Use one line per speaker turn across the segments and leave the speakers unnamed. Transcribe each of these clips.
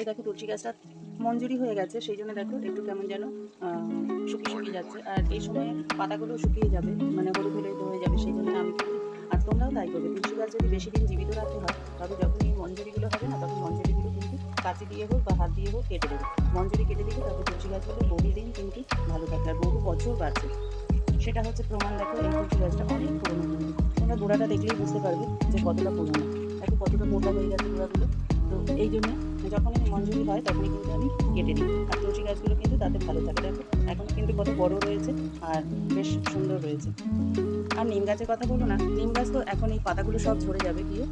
এই দেখো তুলসী গাছটা মঞ্জুরি হয়ে গেছে, সেই জন্য দেখো একটু কেমন যেন শুকিয়ে শুকিয়ে যাচ্ছে। আর এই সময় পাতাগুলো শুকিয়ে যাবে মানে হলুদ হলুদ হয়ে যাবে, সেই জন্য আমি আর তোমরাও তাই করবে। তুলসী গাছ যদি বেশি দিন জীবিত রাখতে হয়, তবে যখন এই মঞ্জুরিগুলো হবে না, তখন মঞ্জুরিগুলো কিন্তু কাঁচি দিয়ে হোক বা হাত দিয়ে হোক কেটে দেবে। মঞ্জুরি কেটে দিলে তবে তুলসী গাছগুলো বহুদিন কিন্তু ভালো থাকে আর বহু বছর বাড়ছে সেটা হচ্ছে প্রমাণ দেখো, এই তুলসী গাছটা অনেক পুরোনো। তোমরা গোড়াটা দেখলেই বুঝতে পারবে যে কতটা পুরোনো। দেখো কতটা মোটা হয়ে গেছে গোড়াগুলো। তো এই জন্য যখনই মঞ্জুরি হয়, তখনই কিন্তু আমি কেটে দিই আর তুলসী গাছগুলো কিন্তু তাতে ভালো থাকে। দেখো, এখন কিন্তু কত বড় রয়েছে আর বেশ সুন্দর রয়েছে। আর নিম গাছের কথা বলব না, নিম গাছ তো এখন এই পাতাগুলো সব ঝরে যাবে গিয়ে।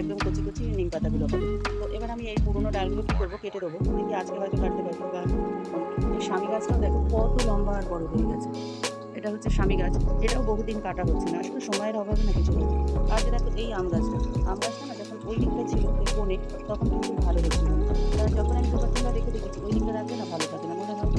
একদম কচি কচি নিম পাতাগুলো হবে। তো এবার আমি এই পুরোনো ডালগুলো কী করব, কেটে দেবো। দেখি আজকে হয়তো কাটতে পারব বা এই স্বামী গাছটাও দেখো, কত লম্বা আর বড় হয়ে গেছে। এটা হচ্ছে স্বামী গাছ, এটাও বহুদিন কাটা হচ্ছে না। আসলে সময়ের অভাবে না কিছু আর দেখো, এই আম গাছটা আম গাছটা না ওই দিকটা ছিল ওই তখন কিন্তু ভালো হচ্ছিল কারণ যখন আমি দোকান থেকে দেখে দেখেছি, ওই দিকটা রাখলে না ভালো থাকে না। মনে হয়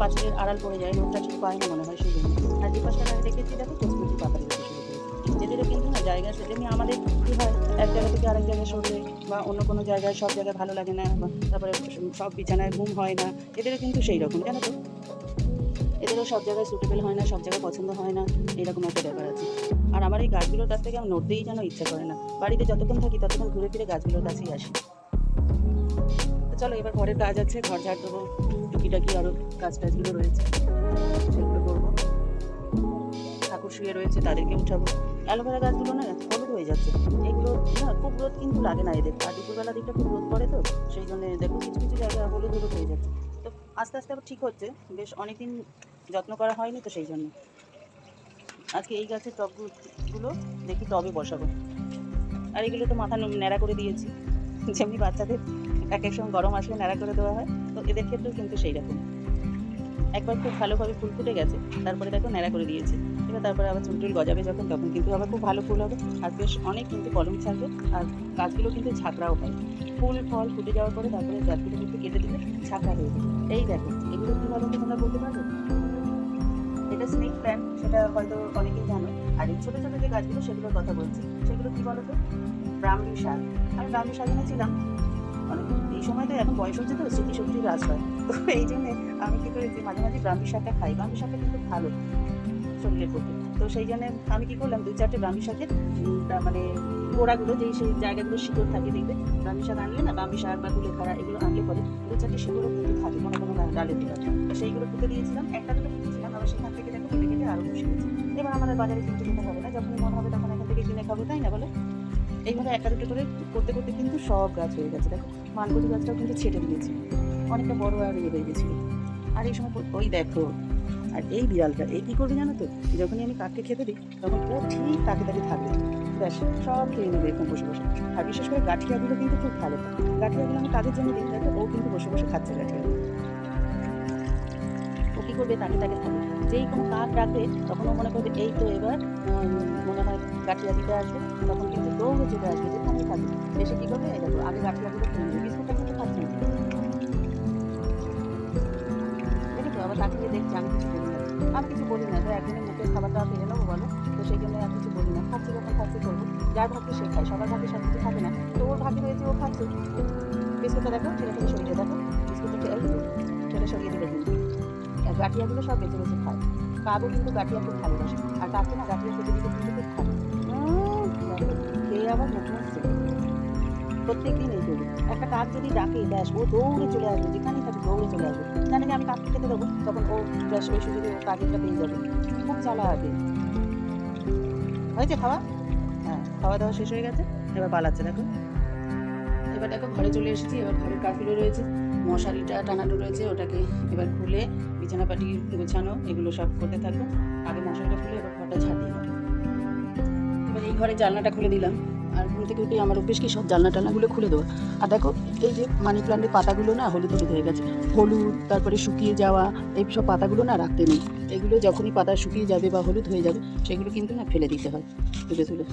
পাঁচিলের আড়াল পড়ে যায়, রোদটা ঠিক পায় না মনে হয় সেই জন্য। আর যে পাশটা আমি দেখেছি, দেখো কচি কচি পাতা দিতে শুরু করেছে। এদেরও কিন্তু না জায়গা যেমনি আমাদের কী হয়, এক জায়গা থেকে আরেক জায়গায় সরলে বা অন্য কোনো জায়গায় সব জায়গায় ভালো লাগে না তারপরে সব বিছানায় ঘুম হয় না এদেরও কিন্তু সেই রকম, জানো তো? এদেরও সব জায়গায় সুটেবল হয় না, সব জায়গায় পছন্দ হয় না, এরকম একটা ব্যাপার আছে। আর আমার এই গাছগুলোর কাছ থেকে আমি নড়তেই যেন ইচ্ছা করে না। বাড়িতে যতক্ষণ থাকি ততক্ষণ ঘুরে ফিরে গাছগুলোর কাছেই আসি। তো চলো, এবার ঘরের কাজ আছে, ঘর ঝাড় দেবো। টুকিটাকি আরও কাজ টাজগুলো রয়েছে, সেগুলো করব। ঠাকুর শুয়ে রয়েছে, তাদেরকে উঠাবো। অ্যালোভেরা গাছগুলো না হলুদ হয়ে যাচ্ছে। এগুলো না, খুব রোদ কিন্তু লাগে না এদের। আর দুপুরবেলা দিকটা খুব রোদ পড়ে তো, সেই জন্য দেখো কিছু কিছু জায়গায় হলুদ হলুদ হয়ে যাচ্ছে। তো আস্তে আস্তে আবার ঠিক হচ্ছে, বেশ অনেকদিন যত্ন করা হয়নি তো সেই জন্য। আজকে এই গাছের টবগুলো দেখি টবে বসাবো। আর এগুলো তো মাথা ন্যাড়া করে দিয়েছি। যেমনি বাচ্চাদের এক এক সময় গরম আসলে ন্যাড়া করে দেওয়া হয়, তো এদের ক্ষেত্রেও কিন্তু সেই রকম একবার খুব ভালোভাবে ফুল ফুটে গেছে, তারপরে দেখো ন্যাড়া করে দিয়েছে। এবার তারপরে আবার চুল টুল গজাবে যখন, তখন কিন্তু আবার খুব ভালো ফুল হবে। আর বেশ অনেক কিন্তু কলম ছাড়বে। আর গাছগুলো কিন্তু ঝাঁকড়াও হয়। ফুল, ফল ফুটে যাওয়ার পরে তারপরে গাছগুলো কিন্তু কেটে দিলে ঝাঁকড়া হয়ে যাবে। এই দেখো, এগুলো কী বলো তোমরা বলতে পারবে? এটা স্নেক প্ল্যান্ট সেটা হয়তো অনেকেই জানো। আর এই ছোটো ছোটো যে গাছগুলো, সেগুলোর কথা বলছি। সেগুলো কী বলো তো ব্রাহ্মী শাক। আমি ব্রাহ্মী শাক এনেছিলাম। অনেক এই সময় তো এখন বয়স হচ্ছে তো স্মৃতিশক্তি হ্রাস হয় তো এই জন্যে আমি কী করেছি, মাঝে মাঝে ব্রাহ্মী শাকটা খাই। ব্রাহ্মী শাকটা কিন্তু ভালো শরীরের পক্ষে। তো সেই জন্য আমি কী করলাম, দুই চারটে ব্রাহ্মী শাকের মানে গোড়াগুলো, যেই সেই জায়গাগুলো শিকড় থাকে, দেখবে? ব্রাহ্মী শাক আনলে না, ব্রাহ্মী শাক বা কুলেখাড়া এগুলো আনলে পরে দু চারটে শিকড়ও কিন্তু থাকে কোনো কোনো ডালের দিকে। সেইগুলো পুঁতে দিয়েছিলাম। একটা দুটো আবার সেখান থেকে দেখো কেটে কেটে আরও বসে গেছে এবার আমাদের বাজারে কিনতে যেতে হবে, না? যখনই মনে হবে তখন এখান থেকে কিনে খাব, তাই না বলে? এইভাবে একটা দুটো করে করতে করতে কিন্তু সব গাছ হয়ে গেছে। দেখো মানকচু গাছটাও কিন্তু ছেটে দিয়েছি। অনেকটা বড় আর ইয়ে হয়ে গেছিল আর এই সময় ওই দেখো, আর এই বিড়ালটা, এই কী করবে জানো তো? যখনই আমি কাককে খেতে দিই, তখন ও ঠিক তাকে তাকে থাকবে। ব্যাস, সব খেয়ে নেবে এরকম বসে বসে। আর বিশেষ করে গাঠিয়াগুলো কিন্তু খুব ভালো গাঠিয়াগুলো আমি কাজের জন্য দিই, দেখো, ও কিন্তু বসে বসে খাচ্ছে গাঠিয়াগুলো। ও কী করবে? তাকে তাকে থাকবে। যেই কোনো কাক ডাকবে তখন মনে করবে এই তো এবার মনে হয় গাঠিয়া দিতে আসবে, তখন কিন্তু দৌড়ে চলে আসবে যেখানেই থাকবে এসে কী করবে? দেখো, আগে গাঠিয়াগুলো খেয়ে নেবে বিস্কুটটা কিন্তু খাচ্ছে না। দেখে তো আবার তাকিয়ে দেখছি, আমি কিছু বলি না। আমি কিছু বলি না তো একদিনের মুখের খাবারটা ফেলে নেব, বলো। তো সেই জন্য আর কিছু বলি না। খাচ্ছি যখন খাচ্ছি করব। যার ভাগ্যে সে খায়, সবার ভাগ্যে সব কিছু থাকে না। তো ওর ভাগ্যে রয়েছে ও খাচ্ছে। বিস্কুটটা দেখো ছেলে থেকে সরিয়ে দেখো। বিস্কুটটা ছেলে সরিয়ে দিলে। কিন্তু গাঠিয়াগুলো সব বেঁচে বেঁচে খায় কিন্তু গাঠিয়া খুব ভালোবাসে আর কাকে না গাঠিয়া খেতে দিতে কিন্তু খুব দেখো, খেয়ে আবার মুছছে প্রত্যেক দিন এই একটা কাক যদি ডাকে ব্যাস ও দৌড়ে চলে আসবে যেখানে থাকে দৌড়ে চলে আসবে। জানে যে আমি কাককে খেতে দেবো তখন ও ব্যাস ওই সুযোগে ও কাকেরটা পেয়ে যাবে। খুব চালা আগে হয়েছে খাওয়া? হ্যাঁ খাওয়া দাওয়া শেষ হয়ে গেছে। এবার পালাচ্ছে দেখো। এবার দেখো ঘরে চলে এসেছি। এবার ঘরের কাজগুলো রয়েছে। মশারিটা টানানো রয়েছে ওটাকে এবার খুলে বিছানা পাটি গোছানো, এগুলো সব করতে থাকব আগে মশলাটা খুলে এবার ঘরটা ঝাঁটিয়ে নেব এবার এই ঘরে জানলাটা খুলে দিলাম। আর ঘুম থেকে উঠে আমার অভ্যেস কি, সব জানলা টালনাগুলো খুলে দেওয়া আর দেখো, এই যে মানি প্লান্টের পাতাগুলো না হলুদ হলুদ হয়ে গেছে। হলুদ, তারপরে শুকিয়ে যাওয়া, এই সব পাতাগুলো না রাখতে নেই। এগুলো যখনই পাতা শুকিয়ে যাবে বা হলুদ হয়ে যাবে, সেগুলো কিন্তু না ফেলে দিতে হয়। তুলে তুলে।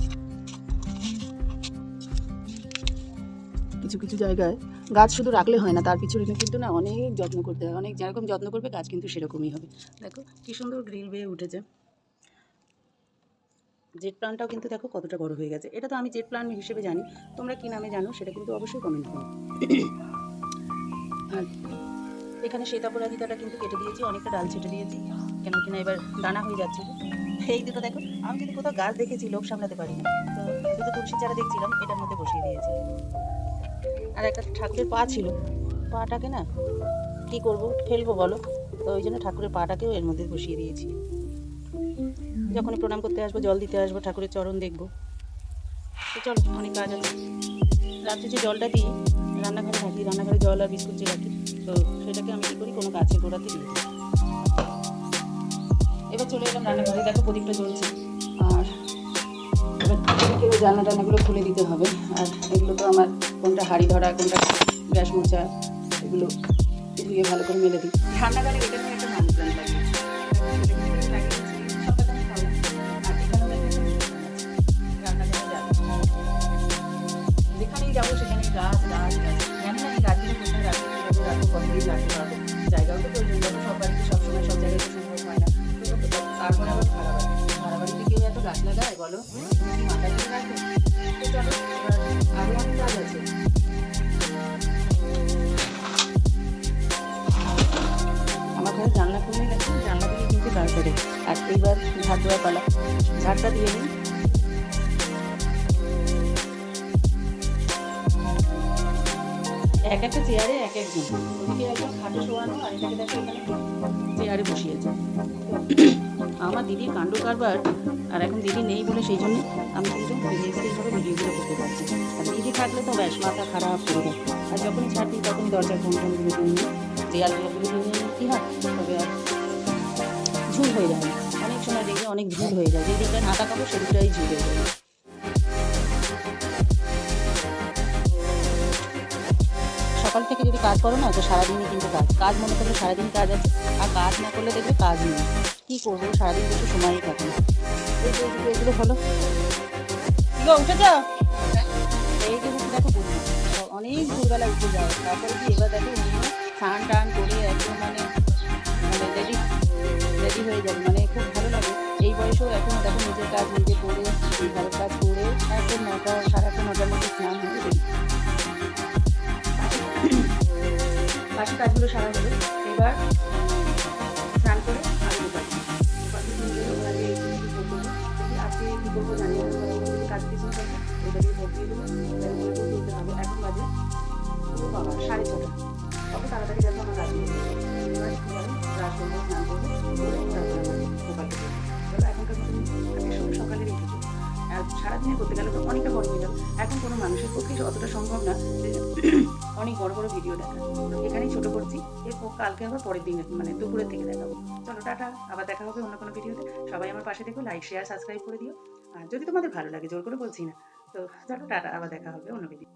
কিছু কিছু জায়গায় গাছ শুধু রাখলে হয় না, তার পিছনে কিন্তু না অনেক যত্ন করতে হয়। অনেক যেরকম যত্ন করবে, গাছ কিন্তু সেরকমই হবে। দেখো কি সুন্দর গ্রিল বেয়ে উঠেছে। জেট প্লান্টটাও কিন্তু দেখো কতটা বড় হয়ে গেছে। এটা তো আমি জেট প্লান্ট হিসেবে জানি। তোমরা কি নামে জানো সেটা কিন্তু অবশ্যই কমেন্ট করো। আর এখানে শ্বেতাপরাজিতাটা কিন্তু কেটে দিয়েছি, অনেকটা ডাল ছেটে দিয়েছি কেন কিনা এবার দানা হয়ে যাচ্ছে। এই দুটো দেখো, আমি যদি কোথাও গাছ দেখেছি লোক সামলাতে পারি না তো দুটো তুলসী চারা দেখছিলাম, এটার মধ্যে বসিয়ে দিয়েছি। আর একটা ঠাকুরের পা ছিল। পাটাকে না কি করব, ফেলব বলো? তো ওই জন্য ঠাকুরের পাটাকেও এর মধ্যে বসিয়ে দিয়েছি। যখনই প্রণাম করতে আসব, জল দিতে আসব, ঠাকুরের চরণ দেখব। চলো, অনেক কাজ আছে। রাত্রে যে জলটা দিই, রান্নাঘরে রাখি রান্নাঘরে জল আর বিস্কুট যে রাখি, তো সেটাকে আমি কী করি, কোনো গাছের গোড়াতে দিই এবার চলে এলাম রান্নাঘরে। দেখো প্রদীপটা জ্বলছে। জানলা টানাগুলো খুলে দিতে হবে। আর এগুলো তো আমার কোনটা হাড়ি ধরা, কোনটা গ্যাস মোচা এগুলো ধুয়ে ভালো করে মেলে দিই। ঠান্ডাকালে এটা ঝাড় পালা ঝাড়টা দিয়ে এক একটা চেয়ারে এক একজন চেয়ারে বসিয়েছে আমার দিদির কাণ্ড কারবার, আর এখন দিদি নেই বলে সেই জন্য আমি কিন্তু ভিডিওগুলো করতে পারছি আর দিদি থাকলে তো ব্যাস, মাথা খারাপ করে দেয় আর যখনই ছাড়ি তখন দরজার ঘুমগুলো কিনে দেয়ালগুলো কিনে কী হয়? তবে আর হয়ে যায়। অনেক সময় দেখবে অনেক ঝুল হয়ে যায়। যে দিকটা না তাকাবো সেদিকটাই ঝুল হয়ে যায়। সকাল থেকে যদি কাজ করো না, তো সারাদিনই কিন্তু কাজ। কাজ মনে করলে সারাদিন কাজ আছে, আর কাজ না করলে দেখবে কাজ নেই। কী করব? সারাদিন বসে সময়ই থাকে না। এগুলো হলো। উঠে যাও। এই দেখো অনেক ভোরবেলা উঠে যাও। তারপরে কি এবার দেখো, স্নান টান করে একদম মানে হয়ে যাবে। মানে খুব ভালো লাগে। এই বয়সেও এখন দেখো নিজের কাজ নিজে করে ঘরের কাজ করে এখন নটা আটটা, নটার মধ্যে স্নান হয়ে রেডি বাকি কাজগুলো সারা হলো। এবার স্নান করে কাজ কিছু এখন বাজে সাড়ে ছটা। এখন কোনো মানুষের পক্ষে অতটা সম্ভব না অনেক বড় বড় ভিডিও দেখা। এখানেই ছোট করছি। এরপর কালকে আবার পরের দিন মানে দুপুরের থেকে দেখাবো। চলো, টাটা। আবার দেখা হবে অন্য কোনো ভিডিওতে সবাই আমার পাশে দেখো লাইক শেয়ার সাবস্ক্রাইব করে দিও। আর যদি তোমাদের ভালো লাগে, জোর করে বলছি না। তো চলো, টাটা। আবার দেখা হবে অন্য ভিডিও